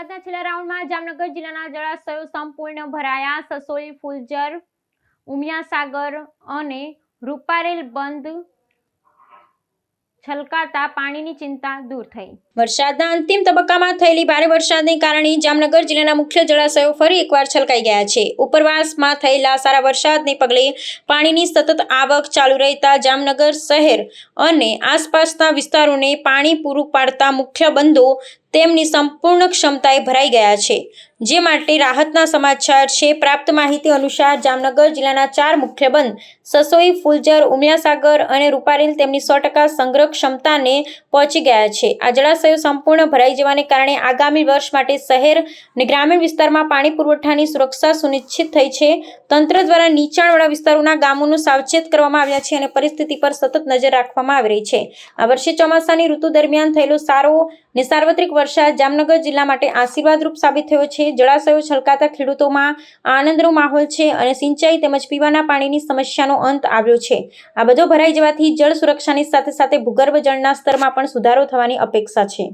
વરસાદના છેલ્લા રાઉન્ડમાં જામનગર જિલ્લાના જળાશયો સંપૂર્ણ ભરાયા. સસોઈ ફુલજર ઉમિયાસાગર અને રૂપારેલ બંધ છલકાતા પાણીની ચિંતા દૂર થઈ. વરસાદના અંતિમ તબક્કામાં થયેલી ભારે વરસાદને કારણે જામનગર જિલ્લાના મુખ્ય જળાશયો ફરી એકવાર છલકાઈ ગયા છે. ઉપરવાસમાં થયેલા સારા વરસાદને પગલે પાણીની સતત આવક ચાલુ રહેતા જામનગર શહેર અને આસપાસના વિસ્તારોને પાણી પૂરું પાડતા મુખ્ય બંધો તેમની સંપૂર્ણ ક્ષમતાએ ભરાઈ ગયા છે. જે માટે રાહતના સમાચાર છે. પ્રાપ્ત માહિતી અનુસાર જામનગર જિલ્લાના ચાર મુખ્ય બંધ, સસોઈ ફુલજર ઉમિયાસાગર અને રૂપારેલ તેમની સો ટકા સંગ્રહ ક્ષમતાને પહોંચી ગયા છે. આ જળાશયો સંપૂર્ણ ભરાઈ જવાને કારણે આગામી વર્ષ માટે શહેર અને ગ્રામીણ વિસ્તારમાં પાણી પુરવઠાની સુરક્ષા સુનિશ્ચિત થઈ છે. તંત્ર દ્વારા નીચાણવાળા વિસ્તારોના ગામોનું સાવચેત કરવામાં આવ્યા છે અને પરિસ્થિતિ પર સતત નજર રાખવામાં આવી રહી છે. આ વર્ષે ચોમાસાની ઋતુ દરમિયાન થયેલો સારો ને સાર્વત્રિક વરસાદ જામનગર જિલ્લા માટે આશીર્વાદરૂપ સાબિત થયો છે. જળાશયો છલકાતા ખેડૂતોમાં આનંદનો માહોલ છે અને સિંચાઈ તેમજ પીવાના પાણીની સમસ્યાનો અંત આવ્યો છે. આ બધો ભરાઈ જવાથી જળ સુરક્ષાની સાથે સાથે ભૂગર્ભ જળના સ્તરમાં પણ સુધારો થવાની અપેક્ષા છે.